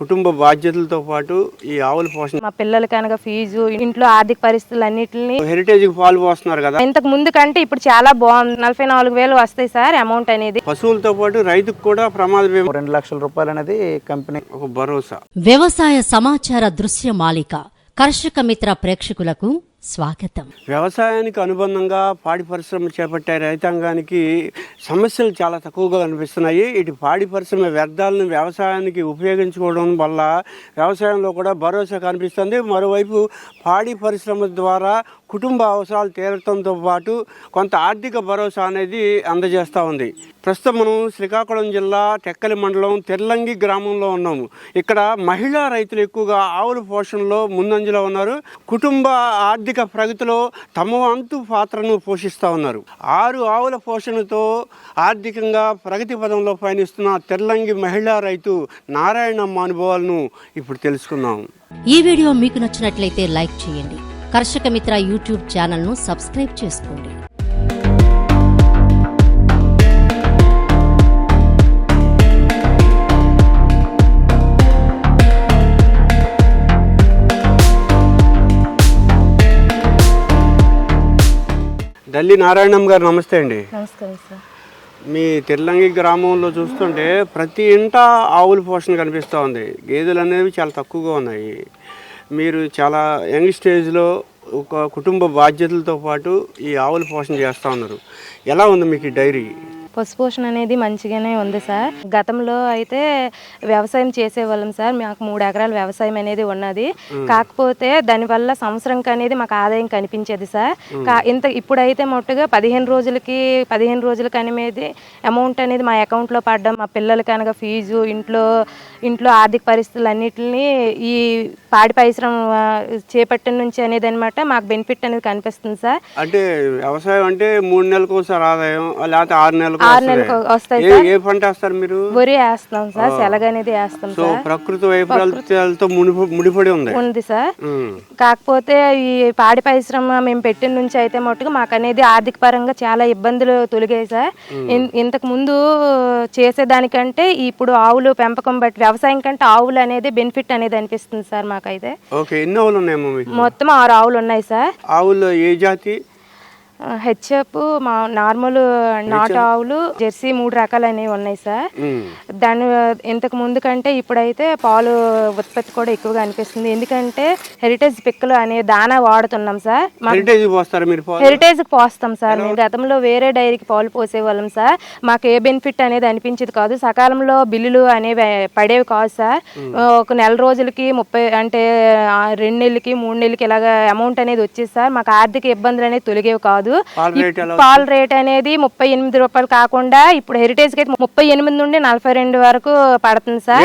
కుటుంబ బాధ్యతలతో పాటు ఈ ఆవుల పోషణ మా పిల్లలకి అనగా ఫీజు ఇంట్లో ఆర్థిక పరిస్థితులు అన్నిటిని హెరిటేజ్ పాలు పోస్తున్నారు కదా. ఇంతకు ముందు కంటే ఇప్పుడు చాలా బాగుంది. నలభై నాలుగు వేలు వస్తాయి సార్ అమౌంట్ అనేది. పశువులతో పాటు రైతుకు కూడా ప్రమాద బీమా రెండు లక్షల రూపాయలు అనేది కంపెనీ ఒక భరోసా. వ్యవసాయ సమాచార దృశ్య మాలిక కర్షక మిత్ర ప్రేక్షకులకు స్వాగతం. వ్యవసాయానికి అనుబంధంగా పాడి పరిశ్రమ చేపట్టే రైతాంగానికి సమస్యలు చాలా తక్కువగా కనిపిస్తున్నాయి. ఇటు పాడి పరిశ్రమ వ్యర్థాలను వ్యవసాయానికి ఉపయోగించుకోవడం వల్ల వ్యవసాయంలో కూడా భరోసా కనిపిస్తుంది. మరోవైపు పాడి పరిశ్రమ ద్వారా కుటుంబ అవసరాలు తీరటంతో పాటు కొంత ఆర్థిక భరోసా అనేది అందజేస్తూ ఉంది. ప్రస్తుతం మనం శ్రీకాకుళం జిల్లా టెక్కలి మండలం తెర్లంగి గ్రామంలో ఉన్నాము. ఇక్కడ మహిళా రైతులు ఎక్కువగా ఆవుల పోషణలో ముందంజలో ఉన్నారు. కుటుంబ ఆర్థిక ప్రగతిలో తమ వంతు పాత్రను పోషిస్తూ ఉన్నారు. ఆరు ఆవుల పోషణతో ఆర్థికంగా ప్రగతి పదంలో పయనిస్తున్న తెర్లంగి మహిళా రైతు నారాయణమ్మ అనుభవాలను ఇప్పుడు తెలుసుకుందాం. ఈ వీడియో మీకు నచ్చినట్లయితే లైక్ చేయండి. కర్షక మిత్ర యూట్యూబ్ ఛానల్ను సబ్స్క్రైబ్ చేసుకోండి. దల్లి నారాయణమ్మ గారు నమస్తే అండి. నమస్కారం సార్. మీ తెల్లంగి గ్రామంలో చూస్తుంటే ప్రతి ఇంట ఆవుల పోషణ కనిపిస్తూ ఉంది. గేదెలు అనేవి చాలా తక్కువగా ఉన్నాయి. మీరు చాలా యంగ్ స్టేజ్లో ఒక కుటుంబ బాధ్యతలతో పాటు ఈ ఆవుల పోషణ చేస్తూ ఉన్నారు. ఎలా ఉంది మీకు ఈ డైరీ? పశుపోషణ అనేది మంచిగానే ఉంది సార్. గతంలో అయితే వ్యవసాయం చేసేవాళ్ళం సార్. మాకు మూడు ఎకరాల వ్యవసాయం అనేది ఉన్నది. కాకపోతే దానివల్ల సంవత్సరంకి అనేది మాకు ఆదాయం కనిపించేది సార్. కా- ఇంత ఇప్పుడైతే మొట్టగా పదిహేను రోజులకి పదిహేను రోజులకి అనేది అమౌంట్ అనేది మా అకౌంట్లో పడ్డం మా పిల్లలకి అనగా ఫీజు ఇంట్లో ఇంట్లో ఆర్థిక పరిస్థితులు అన్నిటిని ఈ పాడి పరిశ్రమ చేపట్టిన నుంచి అనేది అనమాట మాకు బెనిఫిట్ అనేది కనిపిస్తుంది సార్. అంటే వ్యవసాయం అంటే మూడు నెలలకు ఒకసారి ఆదాయం లేకపోతే ఆరు నెలలకు ఆరు. నెలలకు వస్తాయి ఏ ఏ పంట వేస్తారు మీరు? వరి వేస్తాం సార్ శనగ అనేది వేస్తాం సో ప్రకృతి వైపరీత్యాలతో ముడిపడి ఉంది. ఉంది సార్. కాకపోతే ఈ పాడి పరిశ్రమ మేము పెట్టిన నుంచి అయితే మట్టుకు మాకు అనేది ఆర్థిక పరంగా చాలా ఇబ్బందులు తొలిగాయి సార్. ఇంతకు ముందు చేసేదానికంటే ఇప్పుడు ఆవులు పెంపకం బట్టి వ్యవసాయం కంటే ఆవులు అనేది బెనిఫిట్ అనేది అనిపిస్తుంది సార్ మాకైతే. ఓకే ఎన్ని ఆవులు ఉన్నాయేమో మీకు? మొత్తం ఆరు ఆవులు ఉన్నాయి సార్. ఆవుల్లో ఏ జాతి? హెచ్ఎఫ్ మా నార్మల్ నాటు ఆవులు జెర్సీ మూడు రకాలు అనేవి ఉన్నాయి సార్. దాని ఇంతకు ముందు కంటే ఇప్పుడైతే పాలు ఉత్పత్తి కూడా ఎక్కువగా అనిపిస్తుంది. ఎందుకంటే హెరిటేజ్ పిక్కలు అనే దానా వాడుతున్నాం సార్. హెరిటేజ్ పోస్తాం సార్. మేము గతంలో వేరే డైరీకి పాలు పోసేవాళ్ళం సార్. మాకు ఏ బెనిఫిట్ అనేది అనిపించేది కాదు. సకాలంలో బిల్లులు అనేవి పడేవి కాదు సార్. ఒక నెల రోజులకి ముప్పై అంటే రెండు నెలలకి మూడు నెలలకి ఇలాగ అమౌంట్ అనేది వచ్చేది సార్. మాకు ఆర్థిక ఇబ్బందులు అనేది తొలిగేవి కాదు. పాల రేట్ ఎలా పాల రేట్ అనేది ముప్పై ఎనిమిది రూపాయలు కాకుండా ఇప్పుడు హెరిటేజ్కి అయితే ముప్పై ఎనిమిది నుండి నలభై రెండు వరకు పడుతుంది సార్.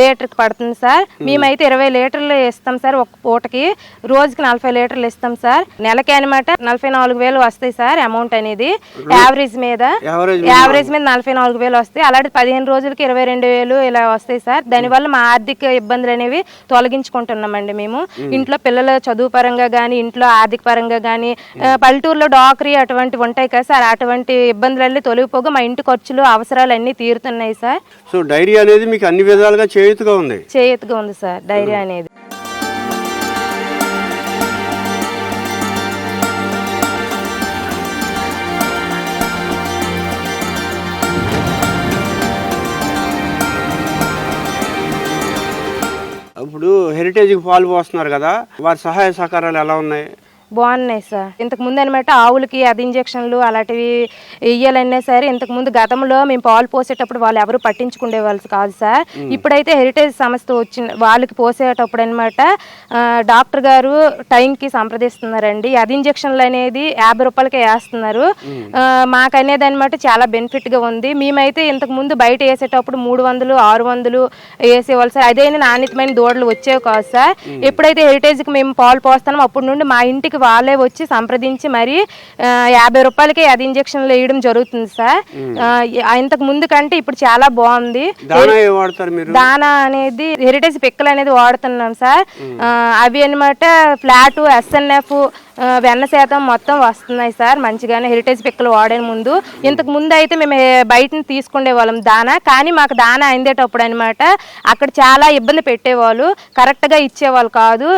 లీటరు. పడుతుంది సార్. మేమైతే ఇరవై లీటర్లు ఇస్తాం సార్ ఒక పూటకి. రోజుకి నలభై లీటర్లు ఇస్తాం సార్. నెలకి అనమాట నలభై నాలుగు వేలు వస్తాయి సార్ అమౌంట్ అనేది. యావరేజ్ మీద. యావరేజ్ యావరేజ్ మీద నలభై. నాలుగు వేలు వస్తాయి. అలాంటి పదిహేను రోజులకి ఇరవై రెండు వేలు ఇలా వస్తాయి సార్. దానివల్ల మా ఆర్థిక ఇబ్బందులు అనేవి తొలగించుకుంటున్నామండి మేము. ఇంట్లో పిల్లల చదువు పరంగా కానీ ఇంట్లో ఆర్థిక పరంగా కానీ పల్లెటూరులో డాక్రీ అటువంటివి ఉంటాయి కదా సార్. అటువంటి ఇబ్బందులన్నీ తొలగిపోగా మా ఇంటి ఖర్చులు అవసరాలు అన్నీ తీరుతున్నాయి సార్. సో డైరీ అనేది మీకు అన్ని విధాలుగా చేయుతుగా ఉంది? చేతిగా ఉంది సార్ డైరీ అనేది. ఇప్పుడు హెరిటేజ్కి పాలు పోస్తున్నారు కదా. వారి సహాయ సహకారాలు ఎలా ఉన్నాయి? బాగున్నాయి సార్. ఇంతకు ముందు అనమాట ఆవులకి అది ఇంజక్షన్లు అలాంటివి ఇయ్యాలన్నా సరే ఇంతకు ముందు గతంలో మేము పాలు పోసేటప్పుడు వాళ్ళు ఎవరు పట్టించుకునే వాళ్ళు కాదు సార్. ఇప్పుడైతే హెరిటేజ్ సంస్థ వచ్చిన వాళ్ళకి పోసేటప్పుడు అనమాట డాక్టర్ గారు టైంకి సంప్రదిస్తున్నారండి. అది ఇంజక్షన్లు అనేది యాభై రూపాయలకే వేస్తున్నారు. ఆ, మాకు అనేది అనమాట చాలా బెనిఫిట్గా ఉంది. మేమైతే ఇంతకు ముందు బయట వేసేటప్పుడు మూడు వందలు ఆరు వందలు వేసేవాళ్ళు సార్. అదైనా నాణ్యతమైన దూడలు వచ్చేవి కాదు సార్. ఎప్పుడైతే హెరిటేజ్కి మేము పాలు పోస్తామో అప్పటి నుండి మా ఇంటికి వాళ్ళే వచ్చి సంప్రదించి మరి యాభై రూపాయలకి అది ఇంజక్షన్లు వేయడం జరుగుతుంది సార్. ఇంతకు ముందు కంటే ఇప్పుడు చాలా బాగుంది. దానా అనేది హెరిటేజ్ పిక్కలు అనేది వాడుతున్నాం సార్. అవి అనమాట ఫ్లాట్ ఎస్ఎన్ఎఫ్ వెన్న శాతం మొత్తం వస్తున్నాయి సార్. మంచిగానే హెరిటేజ్ పిక్కలు వాడే ముందు. ఇంతకు ముందు అయితే మేము ఏ- బయట తీసుకునే వాళ్ళం దానా. కానీ మాకు దానా అందేటప్పుడు అనమాట అక్కడ చాలా ఇబ్బంది పెట్టేవాళ్ళు. కరెక్ట్గా ఇచ్చేవాళ్ళు కాదు.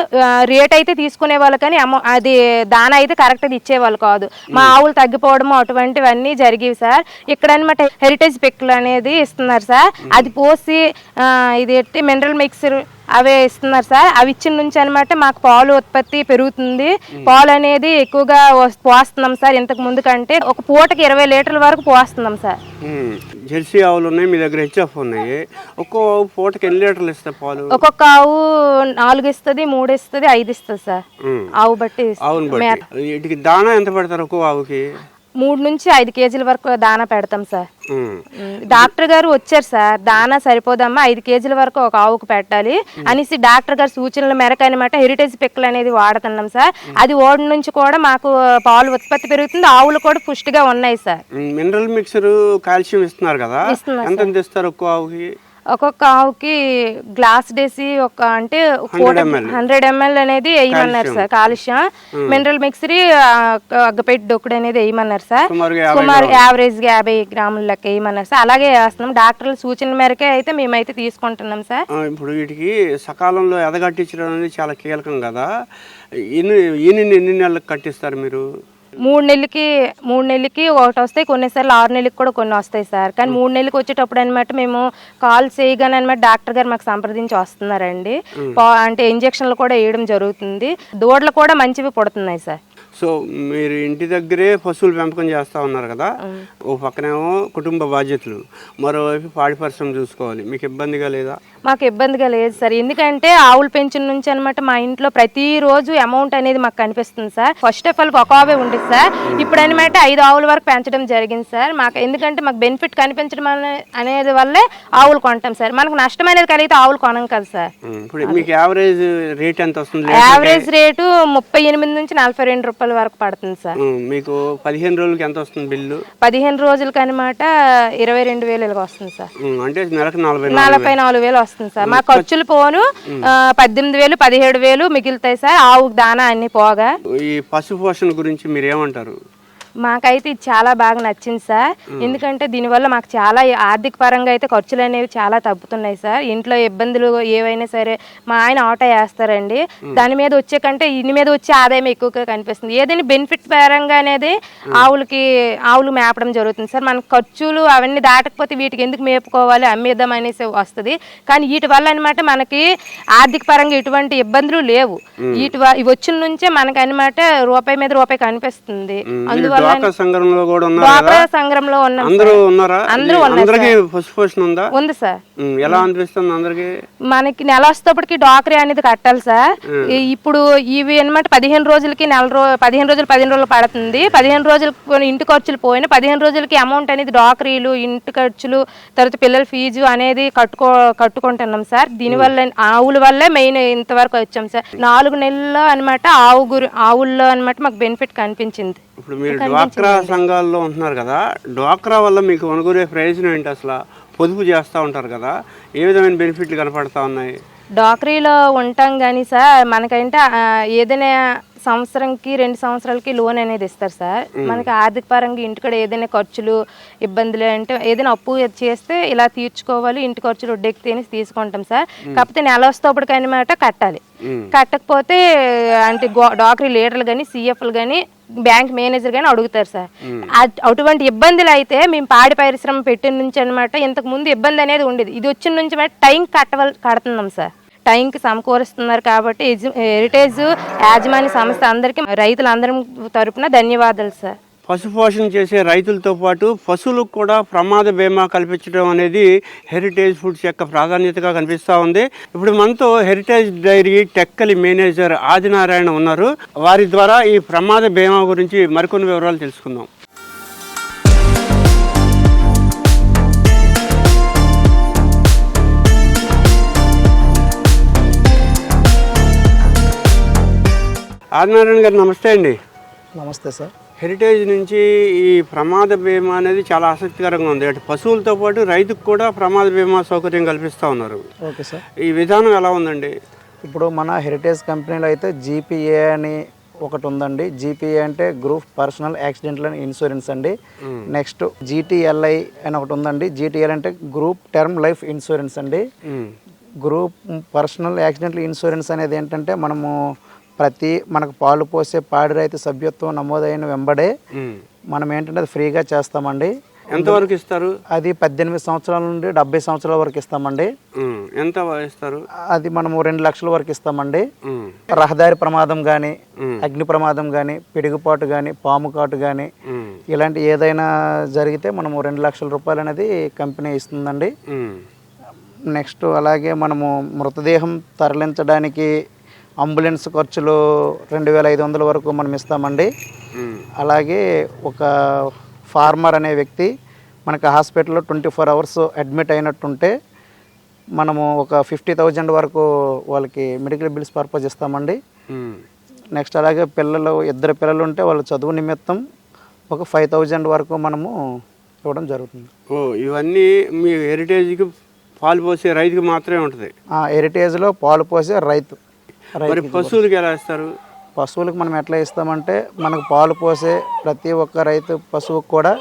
రేట్ అయితే తీసుకునే వాళ్ళు కానీ అమౌ అది దానా అయితే కరెక్ట్గా ఇచ్చేవాళ్ళు కాదు. మా ఆవులు తగ్గిపోవడము అటువంటివన్నీ జరిగేవి సార్. ఇక్కడ అనమాట హెరిటేజ్ పిక్కలు అనేది ఇస్తున్నారు సార్. అది పోసి ఇది ఎట్టి మినరల్ మిక్సర్ అవే ఇస్తున్నారు సార్. అవి ఇచ్చిన నుంచి అనమాట మాకు పాలు ఉత్పత్తి పెరుగుతుంది. పాలు అనేది ఎక్కువగా పోస్తున్నాం సార్ ఇంతకు ముందు కంటే. ఒక పూటకి ఇరవై లీటర్ల వరకు పోస్తున్నాం సార్. జెర్సీ ఆవులు ఉన్నాయి మీ దగ్గర హెచ్ఎఫ్ ఉన్నాయి. ఒక్కో ఆవు పూటకి ఎన్ని లీటర్లు ఇస్తాయి పాలు? ఒక్కొక్క ఆవు నాలుగు ఇస్తుంది మూడు ఇస్తుంది ఐదు ఇస్తుంది సార్. ఆవు బట్టి. ఆవును బట్టి. వీటికి దానా ఎంత పెడతారు ఒక్కో ఆవుకి? మూడు నుంచి ఐదు కేజీల వరకు దానా పెడతాం సార్. డాక్టర్ గారు వచ్చారు సార్. దానా సరిపోదమ్మా ఐదు కేజీల వరకు ఒక ఆవుకు పెట్టాలి అనేసి డాక్టర్ గారు సూచనల మేరకు అనమాట హెరిటేజ్ పిక్కలు అనేది వాడుతున్నాం సార్. అది ఓడి నుంచి కూడా మాకు పాలు ఉత్పత్తి పెరుగుతుంది. ఆవులు కూడా పుష్టిగా ఉన్నాయి సార్. మినరల్ మిక్సర్ కాల్షియం ఇస్తున్నారు కదా? ఎంత ఇస్తారు ఒక్కో ఆవుకి? ఒక్కొక్క ఆవుకి గ్లాస్ డేసి ఒక అంటే హండ్రెడ్ ఎంఎల్. అనేది వేయమన్నారు సార్ కాలుష్యం. మినరల్ మిక్సరీ అగ్గపెట్టి డొక్కుడు అనేది వేయమన్నారు సార్. సుమారు యావరేజ్గా యాభై గ్రాముల లెక్క వేయమన్నారు సార్. అలాగే వేస్తున్నాం. డాక్టర్ల సూచన మేరకే అయితే మేమైతే తీసుకుంటున్నాం సార్. ఇప్పుడు వీటికి సకాలంలో ఎదగట్టించడం అనేది చాలా కీలకం కదా. ఎన్ని ఎన్ని ఎన్ని నెలలకు కట్టిస్తారు మీరు? మూడు నెలలకి మూడు నెలలకి ఒకటి వస్తాయి కొన్నిసార్లు ఆరు నెలలకి కూడా కొన్ని వస్తాయి సార్. కానీ మూడు నెలలకి వచ్చేటప్పుడు అనమాట మేము కాల్ చేయగానే అనమాట డాక్టర్ గారు మాకు సంప్రదించి వస్తున్నారండి. అంటే ఇంజక్షన్లు కూడా వేయడం జరుగుతుంది. దూడలు కూడా మంచివి పుడుతున్నాయి సార్. సో మీరు ఇంటి దగ్గరే పశువులు పెంపకం చేస్తూ ఉన్నారు కదా ఓ పక్కనేమో కుటుంబ బాధ్యతలు మరోవైపు పాడి పరిశ్రమ చూసుకోవాలి. మీకు ఇబ్బందిగా లేదా? మాకు ఇబ్బందిగా లేదు సార్. ఎందుకంటే ఆవుల పెంచిన నుంచి అనమాట మా ఇంట్లో ప్రతిరోజు అమౌంట్ అనేది మాకు కనిపిస్తుంది సార్. ఫస్ట్ ఆఫ్ ఆల్ ఒక ఆవే ఉండేది సార్. ఇప్పుడు అనమాట ఐదు ఆవుల వరకు పెంచడం జరిగింది సార్. మాకు ఎందుకంటే మాకు బెనిఫిట్ కనిపించడం అనే- అనేది వల్లే ఆవులు కొంటాం సార్. మనకు నష్టం అనేది కలిగితే ఆవులు కొనం కదా సార్. మీకు యావరేజ్ రేట్ ఎంత వస్తుంది? యావరేజ్ రేటు ముప్పై ఎనిమిది నుంచి నలభై రెండు రూపాయల వరకు పడుతుంది సార్. మీకు పదిహేను రోజులకి ఎంత వస్తుంది బిల్లు? పదిహేను రోజులకి అనమాట ఇరవై రెండు వేలు ఇలాగ వస్తుంది సార్. అంటే నెలకు నలభై నాలుగు వేలు. వస్తుంది సార్. మా ఖర్చులు పోను పద్దెనిమిది వేలు పదిహేడు వేలు మిగులుతాయి సార్. ఆవు దానా అన్ని పోగా. ఈ పశు పోషణ గురించి మీరు ఏమంటారు? మాకైతే ఇది చాలా బాగా నచ్చింది సార్. ఎందుకంటే దీనివల్ల మాకు చాలా ఆర్థిక పరంగా అయితే ఖర్చులు అనేవి చాలా తగ్గుతున్నాయి సార్. ఇంట్లో ఇబ్బందులు ఏవైనా సరే మా ఆయన ఆటో వేస్తారండి. దాని మీద వచ్చే కంటే ఇన్ని మీద వచ్చే ఆదాయం ఎక్కువగా కనిపిస్తుంది. ఏదైనా బెనిఫిట్ పరంగా అనేది ఆవులకి ఆవులు మేపడం జరుగుతుంది సార్. మనకు ఖర్చులు అవన్నీ దాటకపోతే వీటికి ఎందుకు మేపుకోవాలి అమ్మేద్దాం అనేసి వస్తుంది. కానీ వీటి వల్ల అనమాట మనకి ఆర్థిక పరంగా ఎటువంటి ఇబ్బందులు లేవు. వీటి ఇవి వచ్చిన నుంచే మనకి అనమాట రూపాయి మీద రూపాయి కనిపిస్తుంది. అందువల్ల డ్వాక్రా సంఘంలో కూడా ఉన్నారు? కదా డ్వాక్రా సంఘంలో ఉన్నాం అందరూ ఉన్నారా? అందరికీ ఉందా? ఉంది సార్. ఎలా అనిపిస్తుంది అందరికి? మనకి నెల వస్తేప్పటికి డాక్రీ అనేది కట్టాలి సార్. ఇప్పుడు ఇవి అన్నమాట పదిహేను రోజులకి నెల రో పదిహేను రోజులు పదిహేను రోజులు పడుతుంది. పదిహేను రోజులు ఇంటి ఖర్చులు పోయినా పదిహేను రోజులకి అమౌంట్ అనేది డాక్రీలు ఇంటి ఖర్చులు తర్వాత పిల్లల ఫీజు అనేది కట్టుకో కట్టుకుంటున్నాం సార్. దీనివల్ల ఆవుల వల్లే మెయిన్ ఇంతవరకు వచ్చాం సార్. నాలుగు నెలల్లో అన్నమాట ఆవు గురి ఆవుల్లో అన్నమాట మాకు బెనిఫిట్ కనిపించింది. ఇప్పుడు మీరు డ్వాక్రా సంఘాల్లో ఉంటున్నారు కదా డ్వాక్రా వల్ల మీకు అనుకునే ప్రయోజనం ఏంటి అసలు? పొదుపు చేస్తూ ఉంటారు కదా ఏ విధమైన బెనిఫిట్లు కనపడతా ఉన్నాయి? డాక్రీలో ఉంటాం కానీ సార్ మనకంటే ఏదైనా సంవత్సరంకి రెండు సంవత్సరాలకి లోన్ అనేది ఇస్తారు సార్. మనకి ఆర్థిక పరంగా ఇంటికాడ ఏదైనా ఖర్చులు ఇబ్బందులు అంటే ఏదైనా అప్పు చేస్తే ఇలా తీర్చుకోవాలి ఇంటి ఖర్చులు వడ్డెక్కితే అని తీసుకుంటాం సార్. కాకపోతే నెల వస్తేప్పటికి అనమాట కట్టాలి. కట్టకపోతే అంటే డాక్రీ లీడర్లు కానీ సిఎఫ్లు కానీ బ్యాంక్ మేనేజర్ కానీ అడుగుతారు సార్. అట్- అటువంటి ఇబ్బందులు అయితే మేము పాడి పరిశ్రమ పెట్టిన నుంచి అనమాట ఇంతకు ముందు ఇబ్బంది అనేది ఉండేది. ఇది వచ్చిన నుంచి మాట టైం కట్టవల్ కడుతున్నాం సార్. టైంకి సమకూరుస్తున్నారు కాబట్టి హెరిటేజ్ యాజమాన్య సంస్థ అందరికీ రైతులందరం తరపున ధన్యవాదాలు సార్. పశు పోషణ చేసే రైతులతో పాటు పశువులకు కూడా ప్రమాద బీమా కల్పించడం అనేది హెరిటేజ్ ఫుడ్స్ యొక్క ప్రాధాన్యతగా కనిపిస్తూ ఉంది. ఇప్పుడు మనతో Heritage dairy Tekkali manager Adinarayana ఉన్నారు. వారి ద్వారా ఈ ప్రమాద బీమా గురించి మరికొన్ని వివరాలు తెలుసుకుందాం. ఆదినారాయణ గారు నమస్తే అండి. నమస్తే సార్. హెరిటేజ్ నుంచి ఈ ప్రమాద బీమా అనేది చాలా ఆసక్తికరంగా ఉంది. అటు పశువులతో పాటు రైతుకు కూడా ప్రమాద బీమా సౌకర్యం కల్పిస్తూ ఉన్నారు. Okay sir. ఈ విధానం ఎలా ఉందండి? ఇప్పుడు మన హెరిటేజ్ కంపెనీలో అయితే జీపీఏ అని ఒకటి ఉందండి. జీపీఏ అంటే గ్రూప్ పర్సనల్ యాక్సిడెంటల్ ఇన్సూరెన్స్ అండి. నెక్స్ట్ జీటీఎల్ఐ అని ఒకటి ఉందండి. జీటీఎల్ అంటే గ్రూప్ టర్మ్ లైఫ్ ఇన్సూరెన్స్ అండి. గ్రూప్ పర్సనల్ యాక్సిడెంటల్ ఇన్సూరెన్స్ అనేది ఏంటంటే మనము ప్రతి మనకు పాలు పోసే పాడి రైతు సభ్యత్వం నమోదైన వెంబడే. మనం ఏంటంటే అది ఫ్రీగా చేస్తామండి. ఎంతవరకు ఇస్తారు? అది పద్దెనిమిది సంవత్సరాల నుండి డెబ్బై సంవత్సరాల వరకు ఇస్తామండి. ఎంత ఇస్తారు? అది మనము రెండు లక్షల వరకు ఇస్తామండి. రహదారి ప్రమాదం కానీ. అగ్ని ప్రమాదం కానీ పిడుగుపాటు కానీ పాము కాటు కానీ ఇలాంటి ఏదైనా జరిగితే మనము రెండు లక్షల రూపాయలు అనేది కంపెనీ ఇస్తుందండి. నెక్స్ట్ అలాగే మనము మృతదేహం తరలించడానికి అంబులెన్స్ ఖర్చులు రెండు వేల ఐదు వందల వరకు మనం ఇస్తామండి. అలాగే ఒక ఫార్మర్ అనే వ్యక్తి మనకి హాస్పిటల్లో ట్వంటీ ఫోర్ అవర్స్ అడ్మిట్ అయినట్టుంటే మనము ఒక ఫిఫ్టీ థౌజండ్ వరకు వాళ్ళకి మెడికల్ బిల్స్ పర్పస్ ఇస్తామండి. నెక్స్ట్ అలాగే పిల్లలు ఇద్దరు పిల్లలు ఉంటే వాళ్ళ చదువు నిమిత్తం ఒక ఫైవ్ థౌజండ్ వరకు మనము ఇవ్వడం జరుగుతుంది. ఓ ఇవన్నీ మీ హెరిటేజ్కి పాలు పోసే రైతుకి మాత్రమే ఉంటుంది. ఆ హెరిటేజ్లో పాలు పోసే రైతు. మరి పశువులకి ఎలా ఇస్తారు? పశువులకు మనం ఎట్లా ఇస్తామంటే మనకు పాలు పోసే ప్రతి ఒక్క రైతు పశువుకు కూడా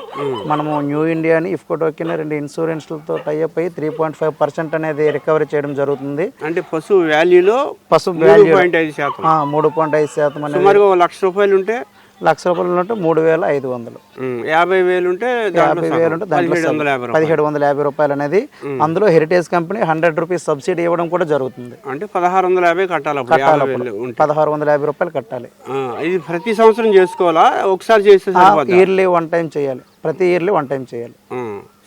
మనము న్యూ ఇండియా అని ఇఫ్కోటోకిన రెండు ఇన్సూరెన్స్లతో టైఅప్ అయ్యి త్రీ పాయింట్ ఫైవ్ పర్సెంట్ అనేది రికవరీ చేయడం జరుగుతుంది. అంటే పశువు వాల్యూలో పశువు మూడు వాల్యూ పాయింట్ ఐదు శాతం. మూడు పాయింట్ ఐదు శాతం అనేది లక్ష రూపాయలు ఉంటే లక్ష రూపాయలు ఉంటే మూడు వేల ఐదు వందలు. యాభై వేలు ఉంటే యాభై వేలు ఉంటే సగం. దాంట్లో పదిహేడు వందల యాభై రూపాయలు అనేది అందులో Heritage company hundred rupees subsidy ఇవ్వడం కూడా జరుగుతుంది. అంటే పదహారు వందల యాభై కట్టాలి ఉంటే. పదహారు వందల యాభై రూపాయలు కట్టాలి. ఇది ప్రతి సంవత్సరం చేసుకోవాలా? ఒకసారి చేస్తే ఇయర్లీ వన్ టైం చేయాలి. ప్రతి ఇయర్లీ వన్ టైం చేయాలి.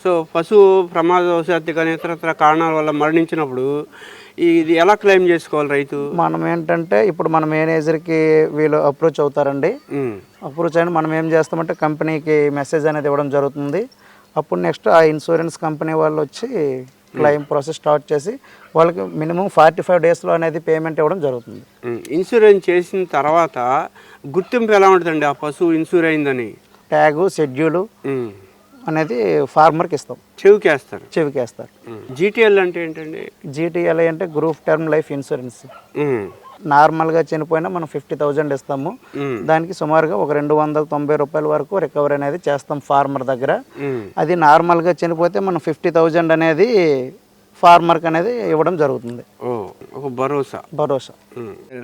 సో పశువు ప్రమాదవశాత్తు కానీ ఇతరత్ర కారణాల వల్ల మరణించినప్పుడు ఇది ఎలా క్లెయిమ్ చేసుకోవాలి రైతు? మనం ఏంటంటే ఇప్పుడు మన మేనేజర్కి వీళ్ళు అప్రోచ్ అవుతారండి అప్రోచ్ అయిన మనం ఏం చేస్తామంటే కంపెనీకి మెసేజ్ అనేది ఇవ్వడం జరుగుతుంది. అప్పుడు నెక్స్ట్ ఆ ఇన్సూరెన్స్ కంపెనీ వాళ్ళు వచ్చి క్లెయిమ్ ప్రాసెస్ స్టార్ట్ చేసి వాళ్ళకి మినిమం ఫార్టీ ఫైవ్ డేస్లో అనేది పేమెంట్ ఇవ్వడం జరుగుతుంది. ఇన్సూరెన్స్ చేసిన తర్వాత గుర్తింపు ఎలా ఉంటుందండి? ఆ పశువు ఇన్సూర్ అయిందని? ట్యాగు షెడ్యూలు అనేది ఫార్మర్కి ఇస్తాం. చెవికేస్తారు. చెవికేస్తారు. జీటీఎల్ అంటే ఏంటండి? జీటీఎల్ఐ అంటే గ్రూప్ టర్మ్ లైఫ్ ఇన్సూరెన్స్. నార్మల్గా చనిపోయినా మనం ఫిఫ్టీ థౌజండ్ ఇస్తాము. దానికి సుమారుగా ఒక రెండు వందల తొంభై రూపాయల వరకు రికవరీ అనేది చేస్తాం ఫార్మర్ దగ్గర. అది నార్మల్గా చనిపోతే మనం ఫిఫ్టీ థౌజండ్ అనేది ఫార్మర్కి అనేది ఇవ్వడం జరుగుతుంది. ఒక భరోసా. భరోసా.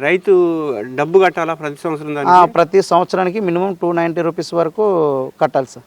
రైతు డబ్బు కట్టాలా ప్రతి సంవత్సరం ప్రతి సంవత్సరానికి మినిమం టూ నైంటీ రూపీస్ వరకు కట్టాలి సార్.